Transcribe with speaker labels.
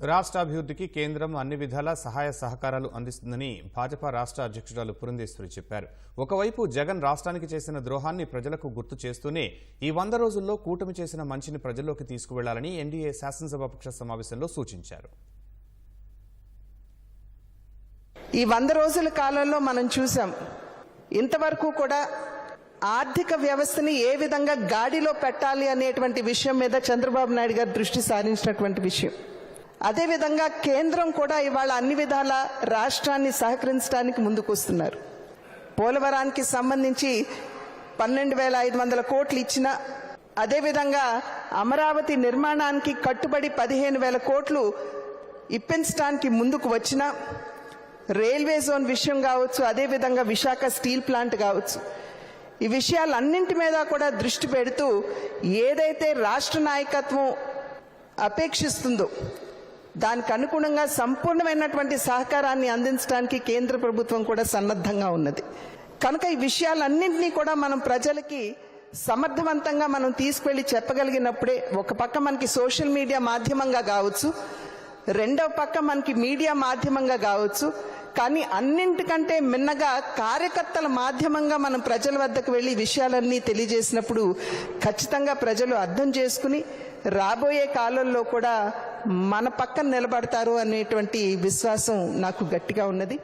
Speaker 1: రాష్ట్రాభివృద్ధికి కేంద్రం అన్ని విధాల సహాయ సహకారాలు అందిస్తుందని భాజపా రాష్ట్ర అధ్యక్షురాలు పురంధేశ్వరి చెప్పారు. ఒకవైపు జగన్ రాష్ట్రానికి చేసిన ద్రోహాన్ని ప్రజలకు గుర్తు చేస్తూనే ఈ వంద రోజుల్లో కూటమి చేసిన మంచిని ప్రజల్లోకి తీసుకువెళ్ళాలని ఎన్డీఏ శాసనసభాపక్ష సమావేశంలో సూచించారు.
Speaker 2: ఈ వంద రోజుల కాలంలో మనం చూసాం ఇంతవరకు కూడా ఆర్థిక వ్యవస్థని ఏ విధంగా గాడిలో పెట్టాలి అనేటువంటి విషయం మీద చంద్రబాబు నాయుడు గారు దృష్టి సారించినటువంటి విషయం. అదేవిధంగా కేంద్రం కూడా ఇవాళ అన్ని విధాల రాష్ట్రాన్ని సహకరించడానికి ముందుకు వస్తున్నారు పోలవరానికి సంబంధించి పన్నెండు వేల ఐదు వందల కోట్లు ఇచ్చిన అదేవిధంగా అమరావతి నిర్మాణానికి కట్టుబడి పదిహేను వేల కోట్లు ఇప్పించడానికి ముందుకు వచ్చిన రైల్వే జోన్ విషయం కావచ్చు అదేవిధంగా విశాఖ స్టీల్ ప్లాంట్ కావచ్చు. ఈ విషయాలన్నింటి మీద కూడా దృష్టి పెడుతూ ఏదైతే రాష్ట్ర నాయకత్వం అపేక్షిస్తుందో దానికి అనుగుణంగా సంపూర్ణమైనటువంటి సహకారాన్ని అందించడానికి కేంద్ర ప్రభుత్వం కూడా సన్నద్ధంగా ఉన్నది. కనుక ఈ విషయాలన్నింటినీ కూడా మనం ప్రజలకి సమర్థవంతంగా మనం తీసుకువెళ్ళి చెప్పగలిగినప్పుడే ఒక పక్క మనకి సోషల్ మీడియా మాధ్యమంగా కావచ్చు రెండవ పక్క మనకి మీడియా మాధ్యమంగా కావచ్చు కానీ అన్నింటికంటే మిన్నగా కార్యకర్తల మాధ్యమంగా మనం ప్రజల వద్దకు వెళ్ళి విషయాలన్నీ తెలియజేసినప్పుడు ఖచ్చితంగా ప్రజలు అర్థం చేసుకుని రాబోయే కాలంలో కూడా మన పక్కన నిలబడతారు అనేటువంటి విశ్వాసం నాకు గట్టిగా ఉన్నది.